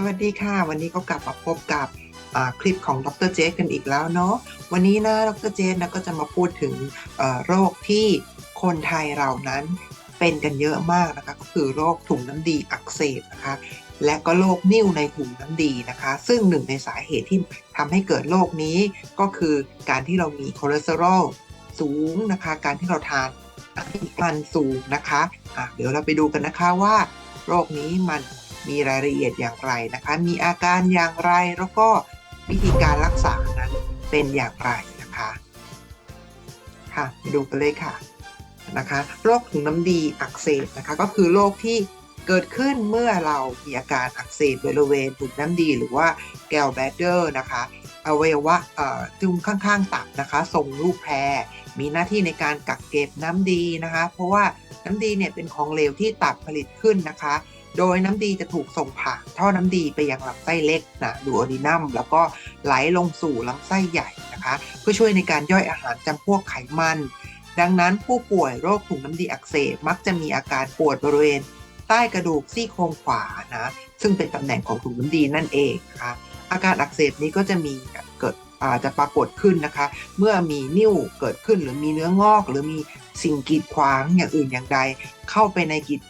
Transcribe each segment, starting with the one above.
สวัสดีค่ะ วันนี้ก็กลับมาพบกับคลิปของดรเจสกันอีกแล้วเนาะวันนี้นะดรเจสนะก็จะมาพูดถึงโรคที่คนไทยเรานั้นเป็นกันเยอะมากนะคะก็คือโรคถุงน้ำดีอักเสบนะคะและก็โรคนิ่วในถุงน้ำดีนะคะ ซึ่งหนึ่งในสาเหตุที่ทำให้เกิดโรคนี้ก็คือการที่เรามีคอเลสเตอรอลสูงนะคะ การที่เราทานอาหารมันสูงนะคะะเดี๋ยวเราไปดูกันนะคะว่า โรคนี้มัน มีรายละเอียดอย่างไรนะคะ มีอาการอย่างไรแล้วก็วิธีการรักษานั้นเป็นอย่างไรนะคะค่ะไปดูกันเลยค่ะนะคะโรคถุงน้ำดีอักเสบนะคะก็คือโรคที่เกิดขึ้นเมื่อเรามีอาการอักเสบบริเวณถุงน้ำดีหรือว่าแกลแบดเดอร์นะคะอวัยวะเอ่อจุงข้างๆตับนะคะทรงรูปแพร มีหน้าที่ในการกักเก็บน้ำดีนะคะ เพราะว่าน้ำดีเนี่ยเป็นของเหลวที่ตับผลิตขึ้นนะคะ โดยน้ำดีจะถูกส่งผ่านท่อน้ำดีไปยังลำไส้เล็กนะดูโอดีนัมแล้วก็ไหลลงสู่ลำไส้ใหญ่นะคะเพื่อช่วยในการย่อยอาหารจำพวกไขมัน ดังนั้นผู้ป่วยโรคถุงน้ำดีอักเสบมักจะมีอาการปวดบริเวณ ใต้กระดูกซี่โครงขวานะซึ่งเป็นตำแหน่งของถุงน้ำดีนั่นเองนะคะอาการอักเสบนี้ก็จะมีเกิด อาจจะปรากฏขึ้นนะคะ เมื่อมีนิ่วเกิดขึ้นหรือมีเนื้องอก หรือมีสิ่งกีดขวางอย่างอื่นอย่างใด เข้าไปในกีด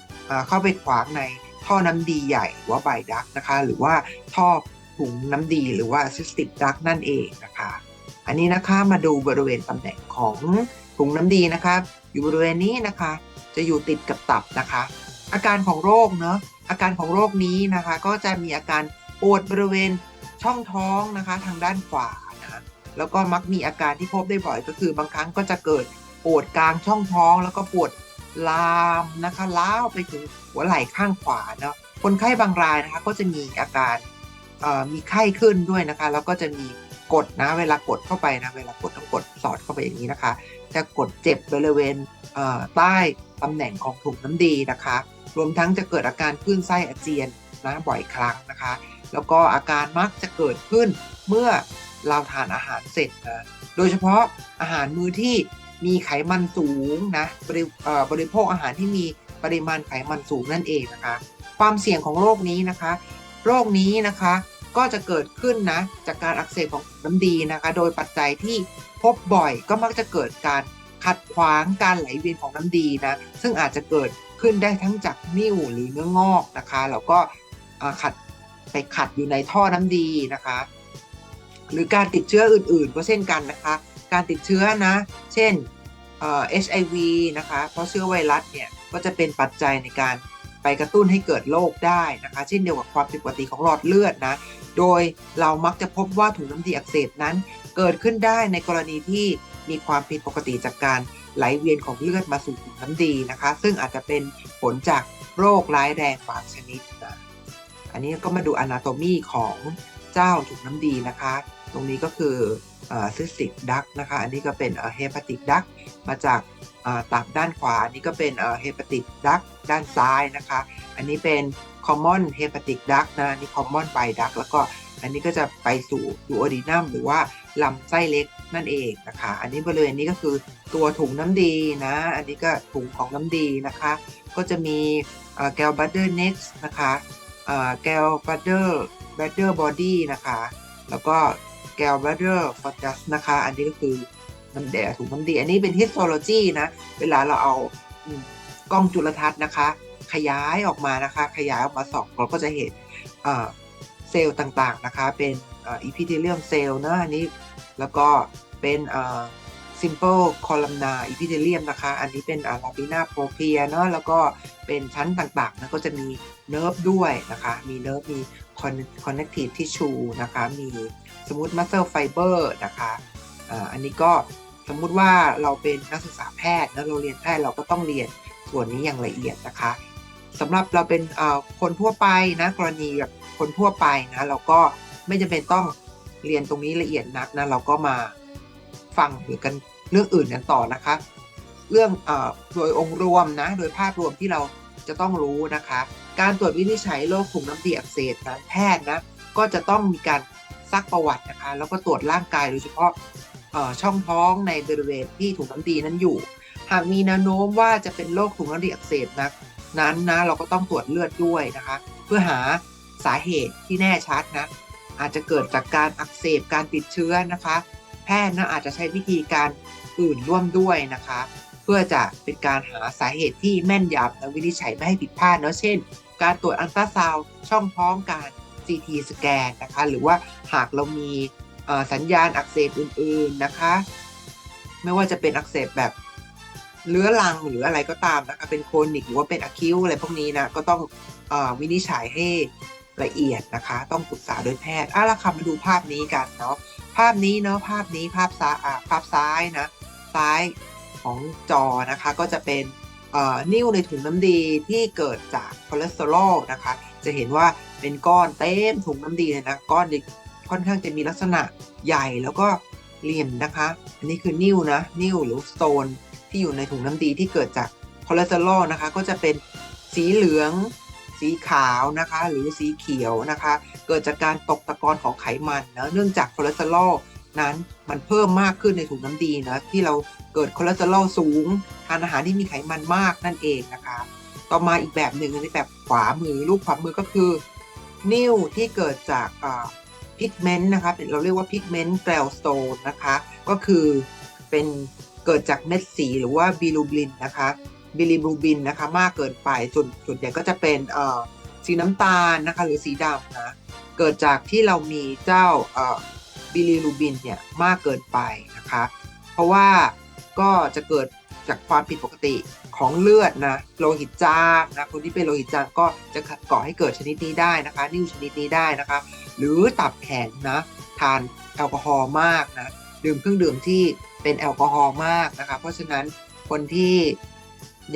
เข้าไปขวางในท่อน้ำดีใหญ่หรือว่าไบดักนะคะ หรือว่าท่อถุงน้ำดีหรือว่าซิสติกดักนั่นเองนะคะ อันนี้นะคะมาดูบริเวณตำแหน่งของถุงน้ำดีนะคะอยู่บริเวณนี้นะคะ จะอยู่ติดกับตับนะคะ อาการของโรคเนาะอาการของโรคนี้นะคะ ก็จะมีอาการปวดบริเวณช่องท้องนะคะ ทางด้านขวา แล้วก็มักมีอาการที่พบได้บ่อยก็คือบางครั้งก็จะเกิดปวดกลางช่องท้อง แล้วก็ปวดลามนะคะล้าวไปถึงหัวไหล่ข้างขวาเนาะคนไข้บางรายนะคะก็จะมีอาการมีไข้ขึ้นด้วยนะคะ แล้วก็จะมีกดนะเวลากดเข้าไปนะเวลากดต้องกดสอดเข้าไปอย่างนี้นะคะ จะกดเจ็บบริเวณใต้ตำแหน่งของถุงน้ำดีนะคะ รวมทั้งจะเกิดอาการคลื่นไส้อาเจียนนะบ่อยครั้งนะคะ แล้วก็อาการมักจะเกิดขึ้นเมื่อ เราทานอาหารเสร็จนะโดยเฉพาะอาหารมื้อที่มีไขมันสูงนะบริบริโภคอาหารที่มีปริมาณไขมันสูงนั่นเองนะคะ ความเสี่ยงของโรคนี้นะคะ โรคนี้นะคะก็จะเกิดขึ้นนะจากการอักเสบของน้ำดีนะคะ โดยปัจจัยที่พบบ่อยก็มักจะเกิดการขัดขวางการไหลเวียนของน้ำดีนะซึ่งอาจจะเกิดขึ้นได้ทั้งจากนิ่วหรือเนื้องอกนะคะแล้วก็ขัดไปขัดอยู่ในท่อน้ำดีนะคะ หรือการติดเชื้ออื่นๆ ก็เช่นกันนะคะ การติดเชื้อนะ เช่นเอ่อ HIV นะคะ เพราะเชื้อไวรัสเนี่ยก็จะเป็นปัจจัยในการไปกระตุ้นให้เกิดโรคได้นะคะ เช่นเดียวกับความผิดปกติของหลอดเลือดนะ โดยเรามักจะพบว่าถุงน้ำดีอักเสบนั้น เกิดขึ้นได้ในกรณีที่มีความผิดปกติจากการไหลเวียนของเลือดมาสู่ถุงน้ำดีนะคะ ซึ่งอาจจะเป็นผลจากโรคร้ายแรงบางชนิดนะอันนี้ก็มาดูอนาโตมีของเจ้าถุงน้ำดีนะคะ ตรงนี้ก็คือซิสติกดักนะคะ อันนี้ก็เป็นเฮปาติกดักมาจากตับด้านขวา อันนี้ก็เป็นเฮปาติกดักด้านซ้ายนะคะ อันนี้เป็น common hepatic duct นะ อันนี่ common bile duct แล้วก็อันนี้ก็จะไปสู่ดูโอดีนัมหรือว่าลำไส้เล็กนั่นเองนะคะ อันนี้บริเวณนี้ก็คือตัวถุงน้ำดีนะ อันนี้ก็ถุงของน้ำดีนะคะ ก็จะมีแกลบัตเดอร์เน็กซ์นะคะแกลบัตเดอร์บัตเดอร์บอดี้นะคะ แล้วก็ แกลบัตเดอร์ฟอตัสนะคะ อันนี้ก็คือน้ำแดงถุงน้ำดี อันนี้เป็น histology นะ เวลาเราเอากล้องจุลทรรศน์นะคะ ขยายออกมานะคะ ขยายออกมาสองเราก็จะเห็นเซลล์ต่างๆนะคะ เป็นอีพิเทเลียมเซลล์นะอันนี้ แล้วก็เป็น simple columnar epithelium นะคะ อันนี้เป็น lapina propria เนาะแล้วก็เป็นชั้นต่างๆนะก็จะมีเนิร์ฟด้วยนะคะ มีเนิร์ฟมี connective tissue นะคะ มี มติ muscle fiber นะคะอ่าอันนี้ก็สมมุติว่าเราเป็นนักศึกษาแพทย์แล้วเราเรียนแพทย์เราก็ต้องเรียนส่วนนี้อย่างละเอียดนะคะสำหรับเราเป็นคนทั่วไปนะกรณีแบบคนทั่วไปนะเราก็ไม่จำเป็นต้องเรียนตรงนี้ละเอียดนักนะเราก็มาฟังหรือกันเรื่องอื่นกันต่อนะคะ เรื่องอโดยองค์รวมนะโดยภาพรวมที่เราจะต้องรู้นะคะ การตรวจวินิจฉัยโรคถุงน้ำดีอักเสบนะแพทย์นะก็จะต้องมีการ ซักประวัตินะคะแล้วก็ตรวจร่างกายโดยเฉพาะช่องท้องในบริเวณที่ถุงน้ำดีนั้นอยู่ หากมีแนวโน้มว่าจะเป็นโรคถุงน้ำดีอักเสบนะนั้นนะเราก็ต้องตรวจเลือดด้วยนะคะ เพื่อหาสาเหตุที่แน่ชัดนะอาจจะเกิดจากการอักเสบการติดเชื้อนะคะ แพทย์นะอาจจะใช้วิธีการอื่นร่วมด้วยนะคะ เพื่อจะเป็นการหาสาเหตุที่แม่นยำและวินิจฉัยไม่ให้ผิดพลาดเนาะเช่น การตรวจอัลตราซาวด์ช่องท้องการ CT สแกนนะคะ หรือว่าหากเรามีสัญญาณอักเสบอื่นๆนะคะ ไม่ว่าจะเป็นอักเสบแบบเรื้อรังหรืออะไรก็ตามนะคะเป็นโคนิกหรือว่าเป็นอะคิวอะไรพวกนี้นะก็ต้องอวินิจฉัยให้ละเอียดนะคะ ต้องปรึกษาโดยแพทย์อะละค่ะมาดูภาพนี้กันเนาะภาพนี้เนาะภาพนี้ภาพซ้ายภาพซ้ายนะซ้ายของจอนะคะก็จะเป็นนิ่วในถุงน้ำดีที่เกิดจากคอเลสเตอรอลนะคะ จะเห็นว่า เป็นก้อนเต็มถุงน้ำดีเลยนะก้อนเด็กค่อนข้างจะมีลักษณะใหญ่แล้วก็เหลี่ยมนะคะ อันนี้คือนิ่วนะนิ่วหรือสโตนที่อยู่ในถุงน้ำดีที่เกิดจากคอเลสเตอรอลนะคะ ก็จะเป็นสีเหลือง สีขาวนะคะ หรือสีเขียวนะคะ เกิดจากการตกตะกอนของไขมันนะเนื่องจากคอเลสเตอรอลนั้นมันเพิ่มมากขึ้นในถุงน้ำดีนะที่เราเกิดคอเลสเตอรอลสูงทานอาหารที่มีไขมันมากนั่นเองนะคะ ต่อมาอีกแบบหนึ่งในแบบขวามือรูปขวามือก็คือ นิ่วที่เกิดจากพิกเมนต์นะคะเราเรียกว่าพิกเมนต์แกลสโตนนะคะก็คือเป็นเกิดจากเม็ดสีหรือว่าบิลูบินนะคะบิลิบูบินนะคะมากเกินไปส่วนส่วนใหญ่ก็จะเป็นสีน้ำตาลนะคะหรือสีดำนะเกิดจากที่เรามีเจ้าบิลิรูบินเนี่ยมากเกินไปนะคะเพราะว่าก็จะเกิดจากความผิดปกติ ของเลือดนะโลหิตจางนะคนที่เป็นโลหิตจางก็จะก่อให้เกิดชนิดนี้ได้นะคะ นิ่วชนิดนี้ได้นะคะ หรือตับแข็งนะทานแอลกอฮอล์มากนะดื่มเครื่องดื่มที่เป็นแอลกอฮอล์มากนะคะ เพราะฉะนั้นคนที่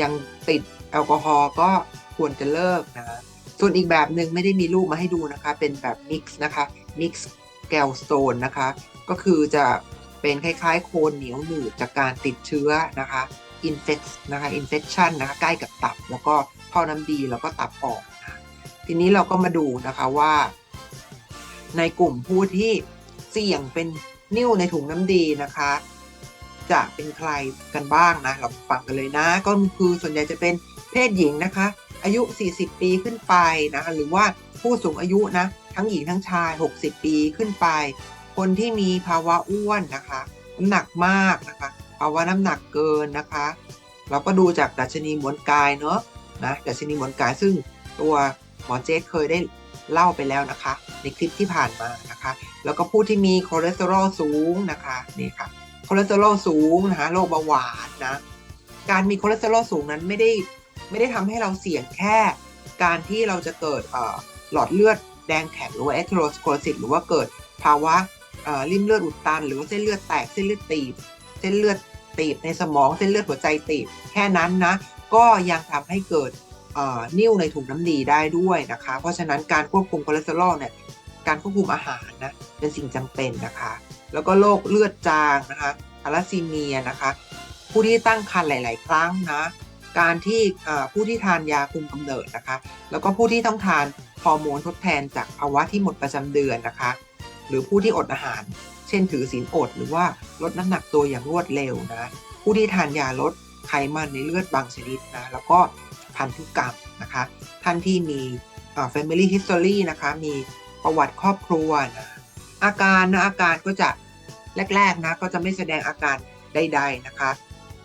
ยังติดแอลกอฮอล์ก็ควรจะเลิกนะ ส่วนอีกแบบหนึ่งไม่ได้มีรูปมาให้ดูนะคะ เป็นแบบมิกซ์นะคะมิกซ์แกลสโตนนะคะ ก็คือจะเป็นคล้ายๆ โคนเหนียวหนืดจากการติดเชื้อนะคะ อินเฟคนะคะอินเฟคชันนะคะใกล้กับตับ แล้วก็ท่อน้ำดีแล้วก็ตับออกทีนี้เราก็มาดูนะคะว่า ในกลุ่มผู้ที่เสี่ยงเป็นนิ่วในถุงน้ำดีนะคะ จะเป็นใครกันบ้างนะเราฟังกันเลยนะ ก็คือส่วนใหญ่จะเป็นเพศหญิงนะคะ อายุ 40 ปีขึ้นไปนะคะหรือว่าผู้สูงอายุนะทั้งหญิงทั้งชาย 60 ปีขึ้นไป คนที่มีภาวะอ้วนนะคะน้ำหนักมากนะคะาวะน้ำหนักเกินนะคะ เราก็ดูจากดัชนีมวลกายเนาะนะดัชนีมวลกายซึ่งตัวหมอเจสเคยได้เล่าไปแล้วนะคะ ในคลิปที่ผ่านมานะคะ แล้วก็ผู้ที่มีคอเลสเตอรอลสูงนะคะนี่ค่ะคอเลสเตอรอลสูงนะคะโรคเบาหวานนะการมีคอเลสเตอรอลสูงนั้นไม่ได้ไม่ได้ทำให้เราเสี่ยงแค่ การที่เราจะเกิดหลอดเลือดแดงแข็งหรือว่าแอทโรสโคลซิสหรือว่าเกิดภาวะริ่มเลือดอุดตัน หรือว่าเส้นเลือดแตกเส้นเลือดตีบ เส้นเลือด ตีบในสมองเส้นเลือดหัวใจตีบแค่นั้นนะ ก็ยังทำให้เกิดนิ่วในถุงน้ำดีได้ด้วยนะคะ เพราะฉะนั้นการควบคุมคอเลสเตอรอลเนี่ยการควบคุมอาหารนะเป็นสิ่งจำเป็นนะคะ แล้วก็โรคเลือดจางนะคะทาลัสซีเมียนะคะ ผู้ที่ตั้งครรภ์หลาย ๆ ครั้งนะการที่ผู้ที่ทานยาคุมกำเนิดนะคะ แล้วก็ผู้ที่ต้องทานฮอร์โมนทดแทนจากภาวะที่หมดประจำเดือนนะคะ หรือผู้ที่อดอาหาร ช่นถือศีลอดหรือว่าลดน้ำหนักตัวอย่างรวดเร็วนะ ผู้ที่ทานยาลดไขมันในเลือดบางชนิดนะ แล้วก็พันธุกรรมนะคะ ท่านที่มี family history นะคะ มีประวัติครอบครัวนะอาการนะอาการก็จะแรกๆนะก็จะไม่แสดงอาการใด ๆนะคะ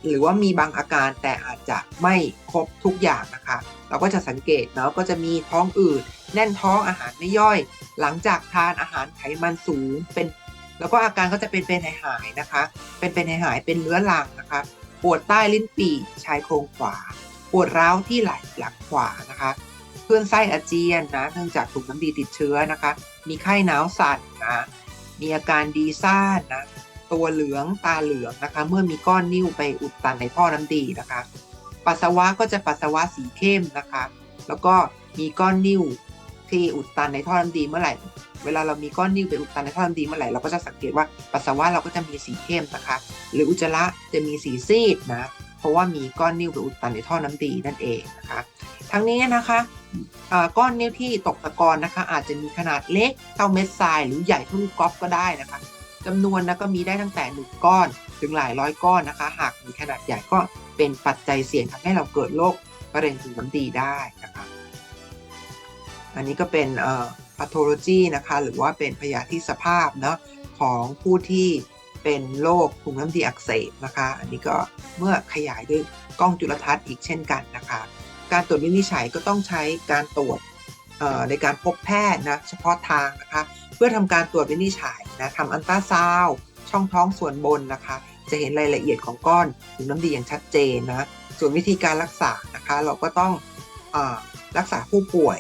หรือว่ามีบางอาการแต่อาจจะไม่ครบทุกอย่างนะคะ เราก็จะสังเกตเนาะก็จะมีท้องอืดแน่นท้องอาหารไม่ย่อย หลังจากทานอาหารไขมันสูงเป็น แล้วก็อาการก็จะเป็นเป็นหายหายนะคะ เป็นเป็นหายหายเป็นเรื้อรังนะคะ ปวดใต้ลิ้นปี่ชายโครงขวา ปวดร้าวที่ไหล่หลังขวานะคะคลื่อนไส้อาเจียนนะเนื่องจากถุงน้ำดีติดเชื้อนะคะ มีไข้หนาวสั่นนะมีอาการดีซ่านนะตัวเหลืองตาเหลืองนะคะ เมื่อมีก้อนนิ่วไปอุดตันในท่อน้ำดีนะคะ ปัสสาวะก็จะปัสสาวะสีเข้มนะคะ แล้วก็มีก้อนนิ่วที่อุดตันในท่อน้ำดีเมื่อไหร่ เวลาเรามีก้อนนิ่วไปอุดตันในท่อน้ำดีเมื่อไหร่เราก็จะสังเกตว่าปัสสาวะเราก็จะมีสีเข้มนะคะ หรืออุจจาระจะมีสีซีดนะ เพราะว่ามีก้อนนิ่วไปอุดตันในท่อน้ำดีนั่นเองนะคะ ทั้งนี้นะคะก้อนนิ้วที่ตกตะกอนนะคะ อาจจะมีขนาดเล็กเท่าเม็ดทราย หรือใหญ่เท่าลูกกอล์ฟก็ได้นะคะจำนวนนะก็มีได้ตั้งแต่หนึ่งก้อนถึงหลายร้อยก้อนนะคะ หากมีขนาดใหญ่ก็เป็นปัจจัยเสี่ยงทำให้เราเกิดโรคมะเร็งถุงน้ำดีได้นะคะ อันนี้ก็เป็นเอ่อ pathology นะคะ หรือว่าเป็นพยาธิสภาพเนาะของผู้ที่เป็นโรคถุงน้ำดีอักเสบนะคะ อันนี้ก็เมื่อขยายด้วยกล้องจุลทรรศน์อีกเช่นกันนะคะ การตรวจวินิจฉัยก็ต้องใช้การตรวจเอ่อในการพบแพทย์นะเฉพาะทางนะคะ เพื่อทำการตรวจวินิจฉัยนะทำอันตราซาวด์ช่องท้องส่วนบนนะคะ จะเห็นรายละเอียดของก้อนถุงน้ำดีอย่างชัดเจนนะส่วนวิธีการรักษานะคะ เราก็ต้องอรักษาผู้ป่วย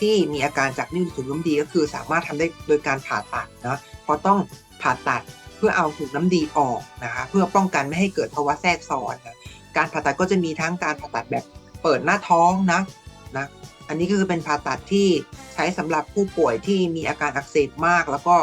ที่มีอาการจากนิ่วถุงน้ำดีก็คือสามารถทำได้โดยการผ่าตัดนะเพราะต้องผ่าตัดเพื่อเอาถุงน้ำดีออกนะคะเพื่อป้องกันไม่ให้เกิดภาวะแทรกซ้อนนะการผ่าตัดก็จะมีทั้งการผ่าตัดแบบเปิดหน้าท้องนะนะอันนี้ก็คือเป็นผ่าตัดที่ใช้สำหรับผู้ป่วยที่มีอาการอักเสบมาก แล้วก็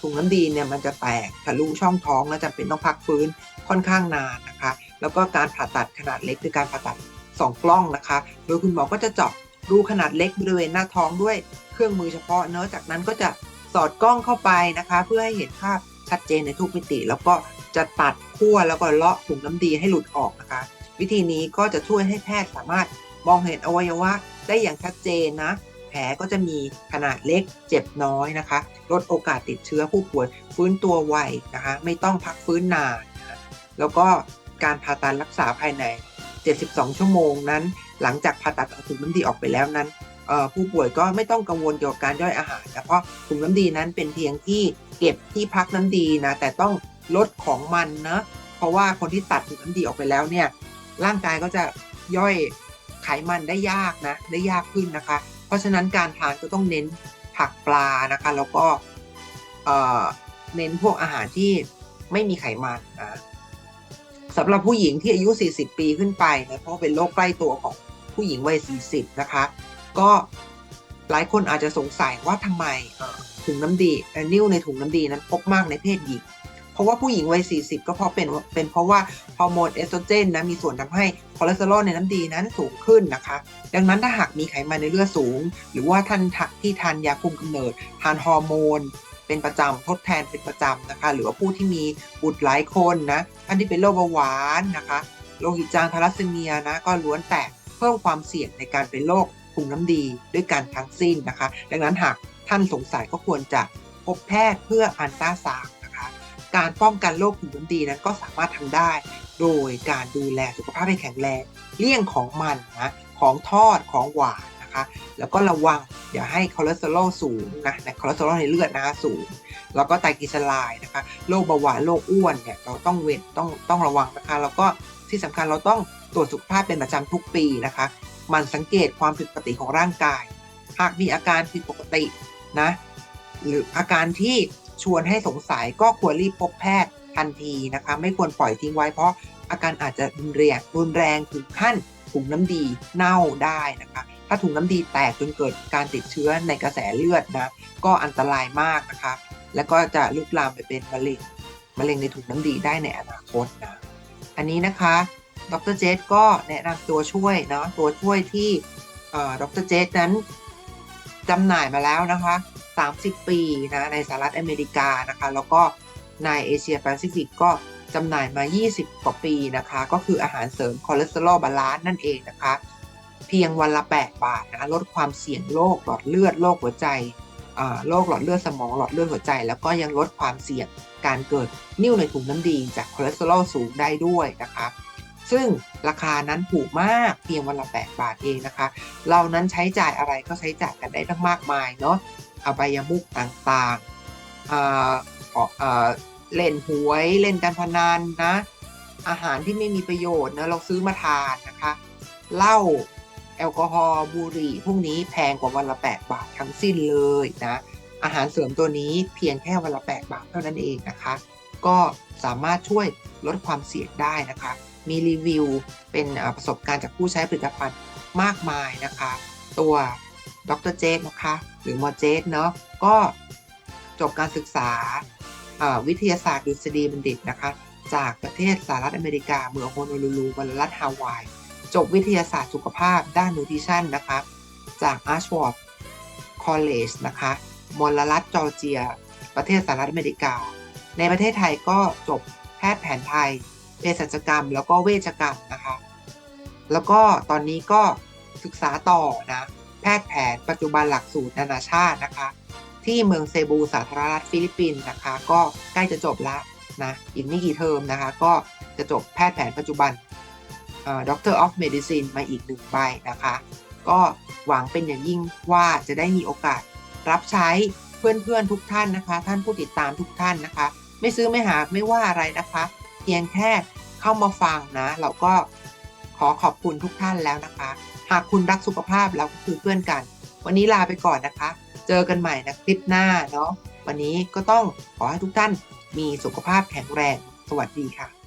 ถุงน้ำดีเนี่ยมันจะแตกทะลุช่องท้องแล้วจำเป็นต้องพักฟื้นค่อนข้างนานนะคะ แล้วก็การผ่าตัดขนาดเล็กคือการผ่าตัดสองกล้องนะคะ โดยคุณหมอก็จะเจาะ รูขนาดเล็กบริเวณหน้าท้องด้วยเครื่องมือเฉพาะเนื้อะจากนั้นก็จะสอดกล้องเข้าไปนะคะ เพื่อให้เห็นภาพชัดเจนในทุกมิติ แล้วก็จะตัดขั้วแล้วก็เลาะถุงน้ำดีให้หลุดออกนะคะ วิธีนี้ก็จะช่วยให้แพทย์สามารถมองเห็นอวัยวะได้อย่างชัดเจนนะ แผลก็จะมีขนาดเล็กเจ็บน้อยนะคะ ลดโอกาสติดเชื้อผู้ป่วยฟื้นตัวไวนะคะ ไม่ต้องพักฟื้นนานนะะแล้วก็การผ่าตัดรักษาภายใน 72 ชั่วโมงนั้น หลังจากผ่าตัดเอาถุงน้ำดีออกไปแล้วนั้นผู้ป่วยก็ไม่ต้องกังวลเกี่ยวกับการย่อยอาหารนะเพราะถุงน้ำดีนั้นเป็นเพียงที่เก็บที่พักน้ำดีนะแต่ต้องลดของมันนะเพราะว่าคนที่ตัดถุงน้ำดีออกไปแล้วเนี่ยร่างกายก็จะย่อยไขมันได้ยากนะได้ยากขึ้นนะคะ เพราะฉะนั้นการทานก็ต้องเน้นผักปลานะคะ แล้วก็เอ่อเน้นพวกอาหารที่ไม่มีไขมันนะสำหรับผู้หญิงที่อายุ 40 ปีขึ้นไปนะเพราะเป็นโรคใกล้ตัวของ ผู้หญิงวัย 40 นะคะ ก็หลายคนอาจจะสงสัยว่าทำไมถุงน้ำดีเอ่อนิ่วในถุงน้ำดีนั้นพบมากในเพศหญิง เพราะว่าผู้หญิงวัย 40 ก็เพราะเป็นเป็นเพราะว่าฮอร์โมนเอสโตรเจนนะมีส่วนทำให้คอเลสเตอรอลในน้ำดีนั้นสูงขึ้นนะคะ ดังนั้นถ้าหากมีไขมันในเลือดสูง หรือว่าท่านที่ทานยาคุมกำเนิด ทานฮอร์โมนเป็นประจำทดแทนเป็นประจำนะคะ หรือว่าผู้ที่มีบุตรหลายคนนะท่านที่เป็นโรคเบาหวานนะคะโรคหิตจางทาลัสซีเมียนะก็ล้วนแต่ พิ่มความเสี่ยงในการเป็นโรคถุงน้ำดีด้วยกันทั้งสิ้นนะคะ ดังนั้นหากท่านสงสัยก็ควรจะพบแพทย์เพื่ออันต้าซาวนะคะ การป้องกันโรคถุงน้ำดีนั้นก็สามารถทำได้ โดยการดูแลสุขภาพให้แข็งแรงเลี่ยงของมันนะของทอดของหวานนะคะ แล้วก็ระวังอย่าให้คอเลสเตอรอลสูงนะในคอเลสเตอรอลในเลือดนะคะสูง แล้วก็ไตรกลีเซอไรด์นะคะโรคเบาหวานโรคอ้วนเนี่ยเราต้องเว้นต้องต้องระวังนะคะ แล้วก็ที่สำคัญเราต้อง ตรวจสุขภาพเป็นประจำทุกปีนะคะมันสังเกตความผิดปกติของร่างกาย หากมีอาการผิดปกตินะ หรืออาการที่ชวนให้สงสัยก็ควรรีบพบแพทย์ทันทีนะคะ ไม่ควรปล่อยทิ้งไว้เพราะอาการอาจจะรุนแรงรุนแรงถึงขั้นถุงน้ำดีเน่าได้นะคะ ถ้าถุงน้ำดีแตกจนเกิดการติดเชื้อในกระแสเลือดนะ ก็อันตรายมากนะคะ แล้วก็จะลุกลามไปเป็นมะเร็งมะเร็งในถุงน้ำดีได้ในอนาคตนะ อันนี้นะคะ ดรเจสก็แนะนำตัวช่วยเนาะตัวช่วยที่ดรเจสนั้นจำหน่ายมาแล้วนะคะ 30 ปีนะในสหรัฐอเมริกานะคะ แล้วก็ในเอเชียแปซิฟิกก็จำหน่ายมา 20 กว่าปีนะคะ ก็คืออาหารเสริมคอเลสเตอรอลบาลานซ์นั่นเองนะคะ เพียงวันละ 8 บาทนะคะลดความเสี่ยงโรคหลอดเลือดโรคหัวใจโรคหลอดเลือดสมองหลอดเลือดหัวใจ แล้วก็ยังลดความเสี่ยงการเกิดนิ่วในถุงน้ำดี จากคอเลสเตอรอลสูงได้ด้วยนะคะ ซึ่งราคานั้นถูกมากเพียงวันละ 8 บาทเองนะคะ เรานั้นใช้จ่ายอะไรก็ใช้จ่ายกันได้ทั้งมากมายเนาะอบายมุกต่างๆเล่นหวยเล่นการพนันนะ อาหารที่ไม่มีประโยชน์นะเราซื้อมาทานนะคะเหล้าแอลกอฮอล์บุหรี่พวกนี้แพงกว่าวันละ 8 บาททั้งสิ้นเลยนะอาหารเสริมตัวนี้เพียงแค่วันละ 8 บาทเท่านั้นเองนะคะ ก็สามารถช่วยลดความเสี่ยงได้นะคะ มีรีวิว เป็นประสบการณ์จากผู้ใช้ผลิตภัณฑ์มากมายนะคะ ตัวดรเจสนะคะ หรือมอเจสเนาะก็จบการศึกษาวิทยาศาสตร์ดุษฎีบัณฑิตนะคะ จากประเทศสหรัฐอเมริกา เมืองโฮโนลูลูวันรัฐฮาวาย จบวิทยาศาสตร์สุขภาพด้านนูทริชั่นนะคะ จาก Ashworth College นะคะมลรัฐจอร์เจีย ประเทศสหรัฐอเมริกา ในประเทศไทยก็จบแพทย์แผนไทย เภสัชกรรม แล้วก็เวชกรรมนะคะ แล้วก็ตอนนี้ก็ศึกษาต่อนะ แพทย์แผนปัจจุบันหลักสูตรนานาชาตินะคะ ที่เมืองเซบูสาธารณรัฐฟิลิปปินส์นะคะ ก็ใกล้จะจบแล้วนะอีกไม่กี่เทอมนะคะ ก็จะจบแพทย์แผนปัจจุบันด็อกเตอร์ออฟเมดิซินมาอีกหนึ่งใบนะคะ ก็หวังเป็นอย่างยิ่งว่าจะได้มีโอกาสรับใช้เพื่อนๆทุกท่านนะคะ ท่านผู้ติดตามทุกท่านนะคะ ไม่ซื้อไม่หาไม่ว่าอะไรนะคะ เพียงแค่เข้ามาฟังนะ เราก็ขอขอบคุณทุกท่านแล้วนะคะ หากคุณรักสุขภาพเราก็คือเพื่อนกัน วันนี้ลาไปก่อนนะคะ เจอกันใหม่นะคลิปหน้าเนาะวันนี้ก็ต้องขอให้ทุกท่านมีสุขภาพแข็งแรง สวัสดีค่ะ